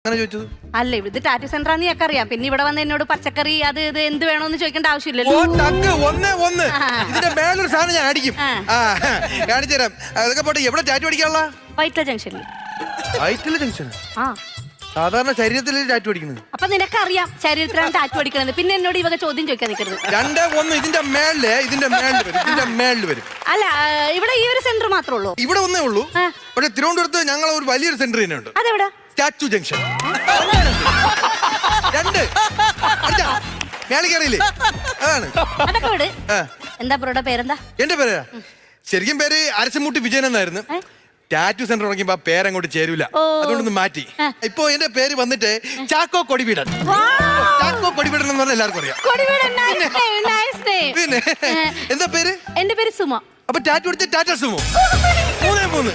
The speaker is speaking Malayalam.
അങ്ങനെ ചോദിച്ചത്? അല്ല ഇത് ടാറ്റു സെന്റർ ഞങ്ങൾക്ക് അറിയാം. പിന്നെ ഇവിടെ വന്ന് എന്നോട് പച്ചക്കറി അത് ഇത് എന്ത് വേണോന്ന് ചോദിക്കേണ്ട ഓ ആവശ്യമില്ലല്ലോ ടക്ക് ഒന്ന് ഒന്ന്. ഇതിന്റെ മേലൊരു സാധനം ഞാൻ അടിക്കും. ആ. കാണിച്ചു തരാം. അതൊക്കെ പോട്ടെ എവിടെ ടാറ്റു അടിക്കാനുള്ള? വൈറ്റ്ല ജംഗ്ഷനിൽ വയറ്റിലെ ജംഗ്ഷൻ ആ. സാധാരണ ശരീരത്തിൽ ടാറ്റു അടിക്കുന്നത്? അപ്പൊ നിനക്കറിയാം ശരീരത്തിലാണ് ടാറ്റു അടിക്കണത്. പിന്നെ എന്നോട് ഇവക ചോദ്യം ചോദിക്കാൻ നിൽക്കരുത്. രണ്ട് ഒന്ന് ഇതിന്റെ മേളിൽ ഇതിന്റെ മേളിൽ വരും ഇതിന്റെ മേളിൽ വരും. അല്ല ഇവിടെ ഈ മാത്രമേ ഉള്ളൂ. ഇവിടെ ഒന്നേ ഉള്ളൂ. പക്ഷെ തിരുവനന്തപുരത്ത് ഞങ്ങൾ ഒരു വലിയൊരു സെന്റർ തന്നെ ഉണ്ട്. അതെവിടെ? Statue junction. രണ്ട്. മേളിക്കറിയില്ലേ? അതാണ്. അതൊക്കെ വിട്. എന്താ ബ്രോയുടെ പേരെന്താ? എന്റെ പേര്? ശരിക്കും പേര് അരസമൂട്ടി വിജയൻ എന്നായിരുന്നു? ടാറ്റു സെന്റർ തുടങ്ങിയപ്പോ ആ പേരങ്ങോട്ട് ചേരൂല. അതുകൊണ്ടൊന്ന് മാറ്റി. ഇപ്പൊ എന്റെ പേര് വന്നിട്ട് ചാക്കോ കൊടിവീടൻ ചാക്കോ കൊടിവീടൻ എന്ന് പറഞ്ഞാൽ എല്ലാവർക്കും അറിയാം. പിന്നെ? എന്താ പേര്? എന്റെ പേര് സുമ. അപ്പൊ ടാറ്റു എടുത്ത് ടാറ്റ സുമോ. മൂന്നേ മൂന്ന്.